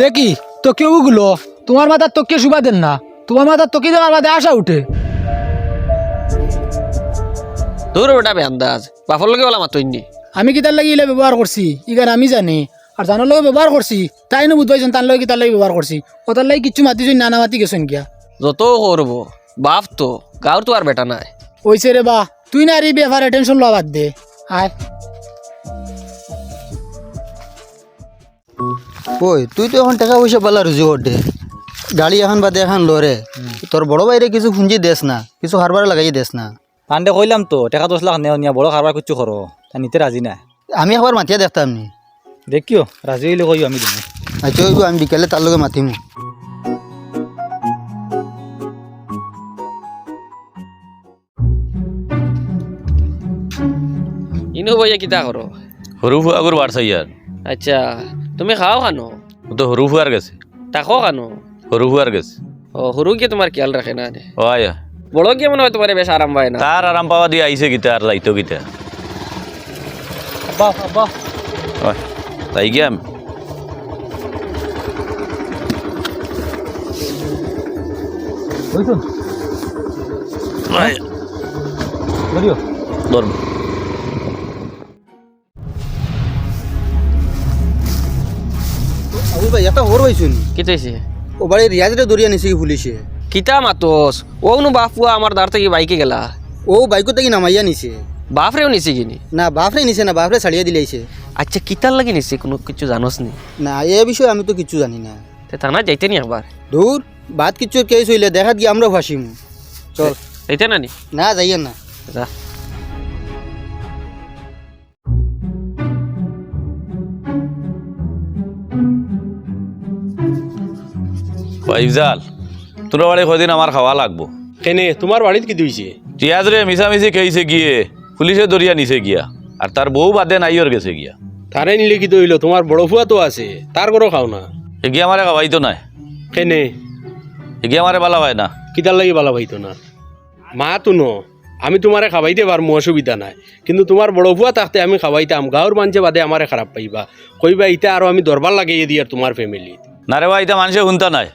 দেখি তো কেউ তোমার মাথার তোকে শুবা দেন না। তোমার মাথার তোকে দেওয়ার বাদে আশা উঠে। দূর বেটা বেন্দাজ বাপর লগে ওলা মাতইনি আমি কি তার লাগি ইলে ব্যবহার করছি? ইগান আমি জানি। আর জানার লগে ব্যবহার করছি তাই না বুঝবাইছেন তার লগে কি তার লাগি ব্যবহার করছি। ও তার লাগি কিচ্ছু মাতিছ নানা মাতি গেছেন কিয়া যত করব বাপ তো গাঁর তো আর বেটা নাই। ওইছে রে বা তুই না এই ব্যাপারে টেনশন লওয়া বাদ দে। আয়। ওই তুই তো এখন টাকা পয়সা পালা রুজি ওঠে গাড়ি এখন বাদে এখন লরে তোর বড় বাইরে কিছু পুঁজি দেস না কিছু হারবার লাগাই দেস না। পান্ডে কইলাম তো টাকা দশ লাখ নেও নিয়া বড় কারবার করছ করো তা নিতে রাজি না। আমি একবার মাতিয়া দেখতাম নি। দেখিও রাজি হইলে কইও আমি দিমু। আচ্ছা আমি বিকেলে তার লগে মাতিমু। ইনু বইয়া কিতা করো? সৰু ফুৱাগুৰ বাঢ়ছে ইয়াৰ আচ্ছা। তুমি খাও খানো? ও তো সৰু ফুৱাৰ গেছে। তাকো খানো? সৰু ফুৱাৰ গেছে। ও সরু গিয়ে তোমার খেয়াল রাখে না রে অ আয়া। বড় গিয়ে মনে হয় তোমার বেশ আরাম পায় না? তাৰ আৰাম পাৱা দি আহিছে গীতা আৰু লাইটো গীতা আব্বা হয় তাই গিয়া আমি কইছুন ধরিও ধরব ভাই এটা হর হয়েছুন কি তৈছে ও বাড়ি রিয়াজরে দরিয়া নিছে কি পুলিশে? কিতা মাতোস? ও নু বাপুয়া আমার দাঁড় থেকে বাইকে গেলা। ও থেকে নামাইয়া নিছে। বাপরেও নিছে কিনি? না বাপরে নিছে না বাপরে ছাড়িয়ে দিলাইছে আচ্ছা কিতার লাগে নিছে? কোনো কিছু জানোস নি? না এ বিষয়ে আমি তো কিছু জানি না। তে থানা যাইতে নি একবার দূর বাদ কিছু কেস হইলে দেখাত গিয়ে আমরা ফাঁসিমু। চল। যাইতে না নি? না যাইয়েন না। যা। ইফজাল তোর বাড়ি কদিন আমার খাওয়া লাগবো? কেনে তোমার বাড়িত কি দিয়েছে টিয়াজ রে মিছামিছি খেয়েছে গিয়ে পুলিশে দরিয়া নিছে গিয়া আর তার বউ বাদে নাইয়র গেছে গিয়া। তারে নিলে কি দইল তোমার বড় ফুয়া তো আছে তার করো খাও না। এ গিয়া আমারে খাওয়াইতো নাই। কেনে এ গিয়া আমারে বালা হয় না। কিতার লাগি বালা পাইতো না। মা তো ন আমি তোমারে খাবাইতে পারমু অসুবিধা নাই। কিন্তু তোমার বড় ফুয়া থাকতে আমি খাবাইতাম গাঁর মানুষে বাদে আমারে খারাপ পাইবা। কইবা ইটা আরও আমি দরবার লাগিয়ে দিই আর তোমার ফ্যামিলি না রে বা এটা মানুষে শুনতা নাই।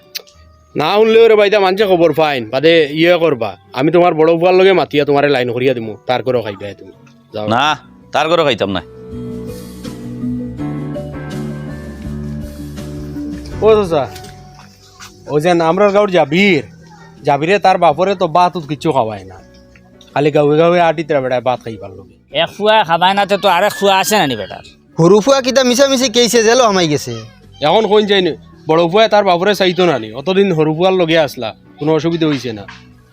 না শুনলেও রে বাইতা মানুষে খবর ফাইন বাদে ইয়ে করবা আমি তোমার বড় ফুয়ার লগে মাতিয়া তোমারে লাইন করিয়া দিমু। তার করে খাইবা তুমি। যাও। না তার করে খাইতাম না। ও চাচা। ও যে আমরার গাঁর জাবির জাবিরে তার বাপরে তো বাত কিছু খাওয়ায় না। খালি গাঁৱে গাঁৱে আটিতে বেড়ায় ভাত খাইবার লগে। এক খুয়া খাবাই না তো আরেক খুয়া আছে নানি বেটার সৰু ফুৱা কিতা মিছামিছি কেইছে জেলো আমাই গেছে। এখন কোন যাই বড় ফুয়ায় তার বাপরে চাইতো না নি। অতদিন সরু ফুয়ার লগে আসলা কোনো অসুবিধা হয়েছে না।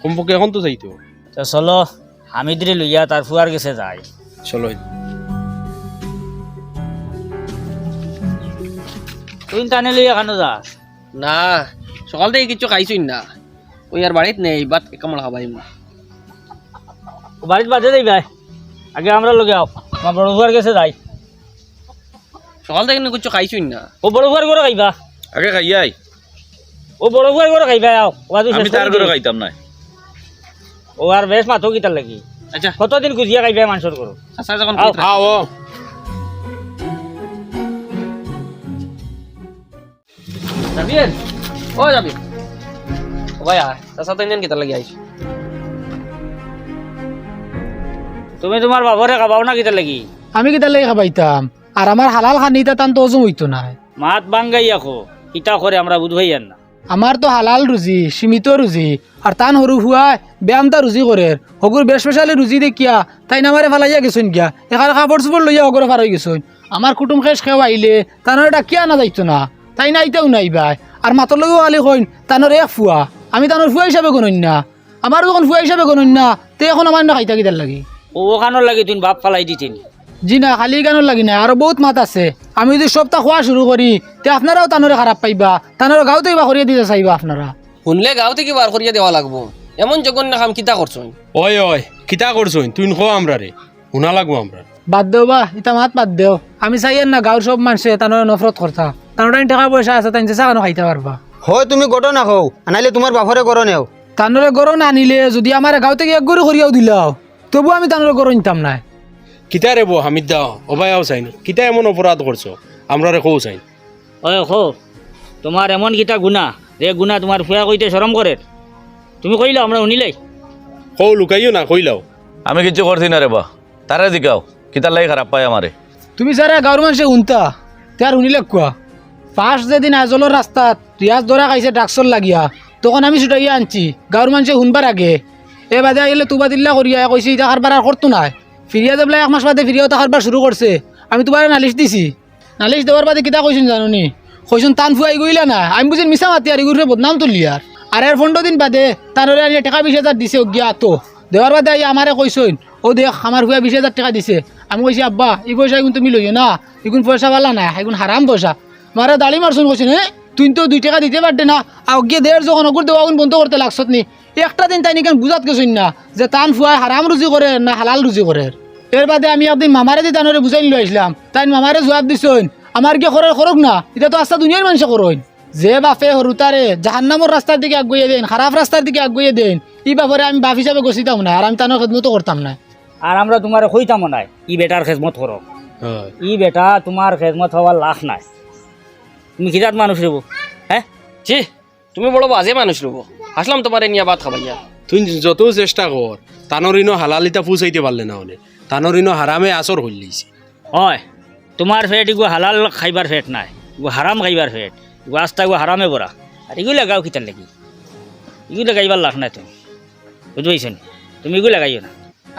কমপক্ষে এখন তো চাইতো। তো চলো হামিদরে লইয়া তার ফুয়ার গেছে যাই চলো। তুই টানে লইয়া কেন যাস না সকাল থেকে কিছু খাইছই না। ওই আর বাড়িত নেই বাত কামড় খাবাই বাড়িতে বাজে যাই ভাই। আগে আমরা লগে আও আমার বড় ফুয়ার গেছে যাই সকাল থেকে না কিছু খাইছই না। ও বড় ফুয়ার করে খাইবা। আগে খাইয়াই ও বড় ফুয়ার করে খাইবা আও। ওয়াজু আমি তার করে খাইতাম না ও আর বেশ মাথো কিতার লাগি। আচ্ছা। কতদিন খুঁজিয়া খাইবা মানুষের করো চাচা যখন আও। কইতরা- ও ও ভাই আয় চাচা তো ইঞ্জিন কিতার লাগি আইস তুমি তোমার বাবরে খাবাও না কিতার লাগি? আমি কি তার লাগি খাবাইতাম। আর আমার হালাল খানিটা তান তো ওজন হইতো না মাত বাঙ্গাই আখো কিতা করে আমরা বুঝবাই আর না। আমার তো হালাল রুজি সীমিত রুজি আর তান সরু ফুয়াই ব্যায়ামটা রুজি করে হগুর স্পেশালি রুজি দেখিয়া তাই নামারে ফালাইয়া গেছুন গিয়া। এখানে কাপড় চোপড় লইয়া হগরে ফার হয়ে গেছুন। আমার কুটুম শেষ খেয়ে আইলে তানোর ডাকিয়া না যাইতো না। তাই না আইতাও নাইবাই আর মাতর লগেও আলি কইন তানোর এক ফুয়া আমি তানোর ফুয়া হিসাবে গণন না। আমার যখন ফুয়া হিসাবে গণন না। তে এখন আমার না খাইতা কিতার লাগি। ও ওখানোর লাগি তুমি বাপ ফালাই দিতেন জি না খালি গানোর লাগি না আরও বহুত মাত আছে। আমি যদি সপ্তাহ খোয়া শুরু করি তে আপনারাও তানোরে খারাপ পাইবা তানোর গাঁওতে বা করিয়া দিতে চাইবা আপনারা। শুনলে গাঁও থেকে বার করিয়া দেওয়া লাগবো। এমন জঘন্য কাম কিতা করছই ওই ওই কিতা করছ তুই খো আমরা রে শুনা লাগবো আমরা। বাদ দেও বা ইতা মাত বাদ দেও। আমি চাই আর না গাঁৱৰ সব মানুষে তানোর নফরত করতা। তানোর টাকা পয়সা আছে তাই চেষ্টা কেন খাইতে পারবা। হয় তুমি গটো নাখাও আনাইলে তোমার বাপরে করো নেও। তানোরে গরো না আনিলে যদি আমার গাঁও থেকে এক গরু করিয়াও দিলাও তবু আমি তানোর গরো নিতাম না কিতা রে বো হামিদ দা অবাই আও চাইন কিতা এমন অপরাধ করছ আমরা রে কৌ চাইন ওই খো তোমার এমন কিতা গুণা যে গুণা তোমার ফুয়া কইতে শরম করে তুমি কইলা আমরা শুনিলাই। কৌ লুকাইও না কইলাও আমি কিছু করছি না রে বা তারে জিকাও কিতার লাগি খারাপ পায় আমারে তুমি যারা গাঁৱৰ মানুহে শুনতা তাৰ শুনিলে কোৱা। ফাৰ্ষ্ট যেদিন আজলৰ ৰাস্তাত ৰিয়াজ দৰা খাইছে ড্ৰাগছৰ লাগিয়া তখন আমি ছুটাইয়া আনছি। গাঁৱৰ মানুহে শুনবাৰ আগে। এ বাদে আহিলে তুবা দিল্লা কৰিয়া কৈছে এতিয়া কাৰবাৰ আৰু কৰতো নাই? ফিরিয়া দেবলে এক মাস বাদে ফিরিয়াও কারবার শুরু করছে। আমি তোমার নালিশ দিছি। নালিশ দেওয়ার বাদে কিতা কইছেন জানুনি? কইছেন টান ফুয়াই গইলা না? আমি বুঝি মিছা মাতি আর ইগুরে বদনাম তুলিয়ার আর। আর এর পনেরো দিন বাদে তানরে আনিয়ে টাকা বিশ হাজার দিছে, অজ্ঞা তো দেওয়ার বাদে আই আমারে কইসইন ও দেখ, আমার ফুয়া বিশ হাজার টাকা দিছে। আমি কইছি, আব্বা এই পয়সা এগুন তুমি লইও না। এগুন পয়সা পালা না এগুন হারাম পয়সা। মারা দাড়ি মারছুন কইছেন হ্যাঁ? তুই তো দুই টাকা দিতে পারতে না। আর অজ্ঞে দেড় যখন অগুর দেওয়া আগুন বন্ধ করতে লাগছত নি। একটা দিন তাই নিকেন বুঝাত গেছইন না যে টান ফুয়াই হারাম রুজি করে না হালাল রুজি করে এর বাদে আমি একদিন মামারে দি তানরে বুঝাই নিয়ে আসলাম তাই মামারে জবাব দিছইন আমার কি খরচ খরক না এটা তো আস্তা দুনিয়ার মানুষে করইন যে বাপে সরু তারে জাহান্নামর রাস্তার দিকে আগুয়ে দেন খারাপ রাস্তার দিকে আগুয়ে দেন ই ব্যাপারে আমি বাপ হিসাবে গছিতাম না আর আমি তানোর খেদমতো করতাম না। আর আমরা তোমার কইতাম নাই ই বেটার খেজমত করো ই বেটা তোমার খেজমত হওয়ার লাখ নাই। তুমি কিরাত মানুষ রেব হ্যাঁ ছি তুমি বড় বাজে মানুষ রব আসলাম তোমার নিয়ে ভাত খাবাইয়া তুই যত চেষ্টা কর তানোর ইনো হালালিতা পুষাইতে পারলে না হলে তানোর ইনো হারামে আসর হইলিছে হয় তোমার ফেট ইগু হালাল খাইবার ফেট নাই ইগু হারাম খাইবার ফেট ইগু আস্তা ইগু হারামে বরা আর ইগু লাগাও কিতার লাগি। ইগু লাগাইবার লাখ নাই তুমি। বুঝতে পাইছেন তুমি ইগু লাগাইও না।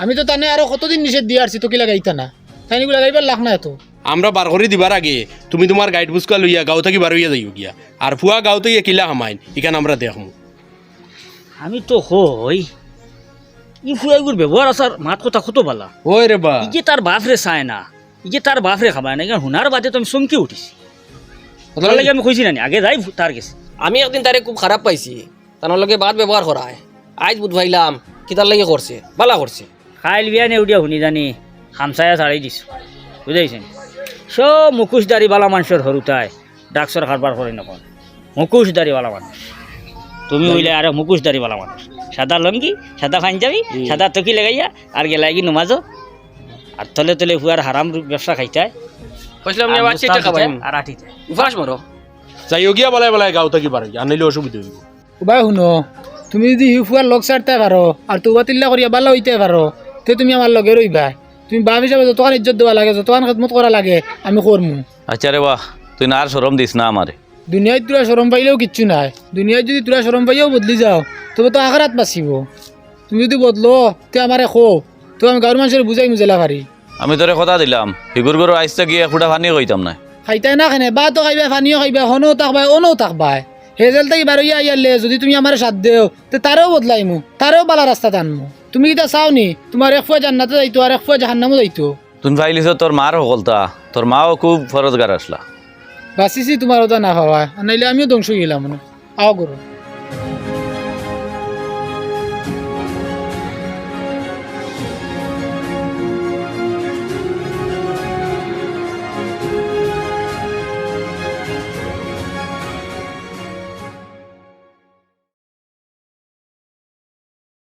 আমি তো তানে আরও কতদিন নিষেধ দিয়ে আসছি তোকে লাগাইতা না। তাই নিগুলো লাগাইবার লাখ না এত আমরা বার করে দিবার আগে তুমি তোমার গাইড বুসকা লইয়া গাঁও থেকে বার হইয়া যাইও গিয়া। আর ফুয়া গাঁও থেকে কিলা হামাইন এখানে আমরা দেখমু। আমি তো হই। ই ফুয়াইগুর ব্যবহার আসার মাত কথা কত বালা। ওই রে বা। যে তার বাপরে চায় না যে তার বাপরে খাবায় না কারণ হুনার বাদে তো আমি চমকে উঠিছি। লাগে আমি কইছি না আগে যাই তার গেছে। আমি একদিন তারে খুব খারাপ পাইছি তার লগে বাদ ব্যবহার করায়। আজ বুধ ভাইলাম কিতার লাগে করছে বালা করছে। খাইল বিয়া নেউডিয়া শুনি জানি হামসায়া ছাড়ি দিছো বুঝাইছেন? সব মুখোশদারি বালা মানুষের হরুতাই ডাক্সর কারবার করে নকন মুখোশদারি বালা মানুষ। তুমি হইলে আর মুখোশদারি বালা মানুষ। সাদা লঙ্গি সাদা পাঞ্জাবি সাদা তকি লাগাইয়া আর গেলাগি নমাজো। আর তলে তলে হুয়ার হারাম ব্যবসা খাইতায় আর আটিতে। উপাস মরো। যাইও গিয়া বলাই বলাই গাঁও থেকে বার আনিলে অসুবিধা হইব। উবাই শুনো তুমি যদি হিউ ফুয়ার লগ ছাড়তে পারো আর তুবা তিল্লা করিয়া ভালো হইতে পারো তে তুমি আমার লগে রইবা। তুমি বাপ হিসাবে যতক্ষণ ইজ্জত দেওয়া লাগে যতক্ষণ খেদমত করা লাগে আমি করমু। আচ্ছা রে বাহ তুই না আর সরম দিস না আমারে। দুনিয়ায় তোরা সরম পাইলেও কিচ্ছু নাই। দুনিয়ায় যদি তোরা সরম পাইলেও বদলি যাও তবে তো আখারাত বাঁচিব। তুমি যদি বদলো তে আমারে খো। তো আমি গাঁৱৰ মানুষের বুঝাই মুজেলা পারি আমি তোরে কথা দিলাম হিগুর গরু আইসতে গিয়ে ফুটা ফানি কইতাম না। খাইতাই না খানে বা তো খাইবা ফানিও খাইবা হনও তাকবাই অনও তাকবাই হেজেল তাই বারইয়া আইয়ালে যদি তুমি আমার সাথ দেও তে তারেও বদলাইমু তারেও বালা রাস্তা টানমু তুমি কিতা চাও নি তোমার এক ফুয়া জান্নাতে যাইতো আর এক ফুয়া জাহান্নামও যাইতো। তুমি ফাইলিস তোর মার সকলতা। তোর মাও খুব ফরজগার আসলা বাঁচিছি তোমার ওটা না হওয়া নাইলে আমিও ধ্বংস গেলাম আও করো